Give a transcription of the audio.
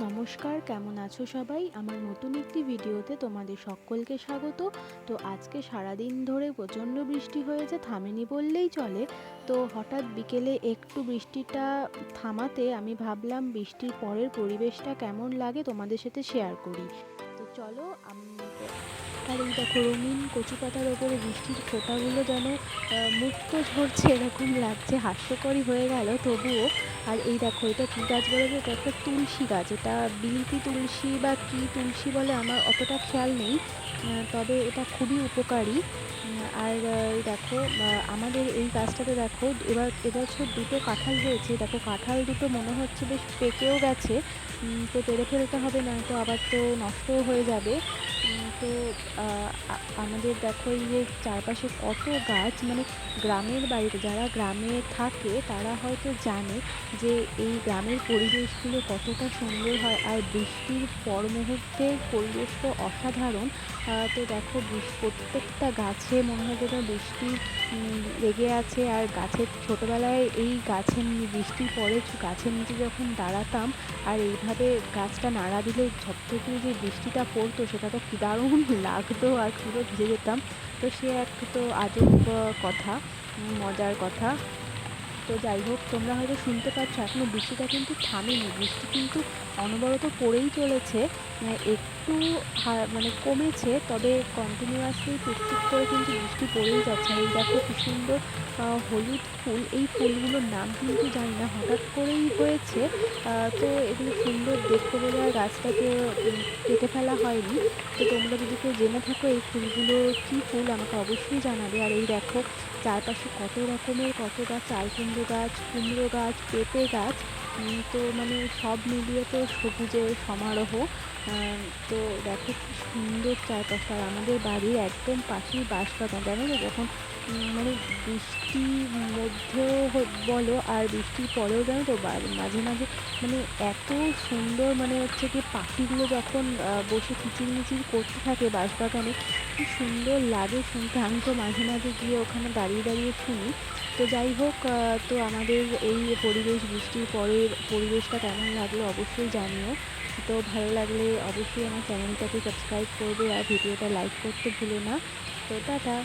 নমস্কার, কেমন আছো সবাই? আমার নতুন একটি ভিডিওতে তোমাদের সকলকে স্বাগত। তো আজকে সারাদিন ধরে প্রচণ্ড বৃষ্টি হয়েছে, থামেনি বললেই চলে। তো হঠাৎ বিকেলে একটু বৃষ্টিটা থামাতে আমি ভাবলাম বৃষ্টির পরের পরিবেশটা কেমন লাগে তোমাদের সাথে শেয়ার করি। তো চলো আমি আর এই দেখো রঙিন কচু পাতার ওপরে বৃষ্টির ফোঁটাগুলো যেন মুক্ত ঝরছে, এরকম লাগছে, হাস্যকরই হয়ে গেল তবুও। আর এই দেখো, এটা কী গাছ বলে এটা একটা তুলসী গাছ। এটা বিলতি তুলসী বা কী তুলসী বলে আমার অতটা খেয়াল নেই তবে এটা খুবই উপকারী। আর দেখো আমাদের এই গাছটাতে দেখো, এবার, এবছর দুটো কাঁঠাল হয়েছে। দেখো, কাঁঠাল দুটো মনে হচ্ছে বেশ পেকেও গেছে। তো পেরে ফেলতে হবে না তো আবার তো নষ্টও হয়ে যাবে। তো আমাদের দেখো এই যে চারপাশে কত গাছ মানে গ্রামের বাড়িতে যারা গ্রামে থাকে, তারা হয়তো জানে যে এই গ্রামের পরিবেশগুলো কতটা সুন্দর হয় আর বৃষ্টির পর মুহূর্তে পরিবেশ তো অসাধারণ। তো দেখো প্রত্যেকটা গাছে মনে হয় যেন বৃষ্টি লেগে আছে আর গাছের, ছোটোবেলায় এই গাছের বৃষ্টির পরে গাছের নিচে যখন দাঁড়াতাম আর এইভাবে গাছটা নাড়া দিলে ঝপ থেকে যে বৃষ্টিটা পড়তো, সেটা তো দারুণ লাগতো আর পুরো ভিজে যেতাম। তো সে এক তো আজব কথা, মজার কথা। তো যাই হোক, তোমরা হয়তো শুনতে পাচ্ছ এখনও বৃষ্টিটা কিন্তু থামেনি। বৃষ্টি কিন্তু অনবরত পড়েই চলেছে একটু মানে কমেছে, তবে কন্টিনিউয়াসলি টুকটুক করে কিন্তু বৃষ্টি পড়েই যাচ্ছে। এই দেখো কি সুন্দর হলুদ ফুল। এই ফুলগুলোর নাম কিন্তু জানি না, হঠাৎ করেই হয়েছে। তো এগুলো সুন্দর দেখতে বলে আর গাছটাকে কেটে ফেলা হয়নি। তো তোমরা যদি কেউ জেনে থাকো এই ফুলগুলো কী ফুল, আমাকে অবশ্যই জানাবে। আর এই দেখো, চারপাশে কত রকমের কত গাছ চাল কুমড়ো গাছ কুমড়ো গাছ, পেঁপে গাছ তো মানে সব মিলিয়ে তো সবুজের সমারোহ তো দেখো কি সুন্দর চারপাশে আর আমাদের বাড়ির একদম পাশেই বাঁশবাগান জানো তো যখন মানে বৃষ্টির মধ্যেও বলো আর বৃষ্টির পরেও জানো তো মাঝে মাঝে মানে এত সুন্দর মানে হচ্ছে কি পাখিগুলো যখন বসে কিচিরমিচির করতে থাকে বাঁশবাগানে কি সুন্দর লাগে শুনতে। আমি তো মাঝে মাঝে গিয়ে ওখানে দাঁড়িয়ে দাঁড়িয়ে শুনি। তো যাই হোক তো আমাদের এই পরিবেশ বৃষ্টির পরের পরিবেশটা কেমন লাগল অবশ্যই জানিও। তো ভালো লাগলে অবশ্যই আমার চ্যানেলটাকে সাবস্ক্রাইব করবে আর ভিডিওটা লাইক করতে ভুলো না। তো টাটা।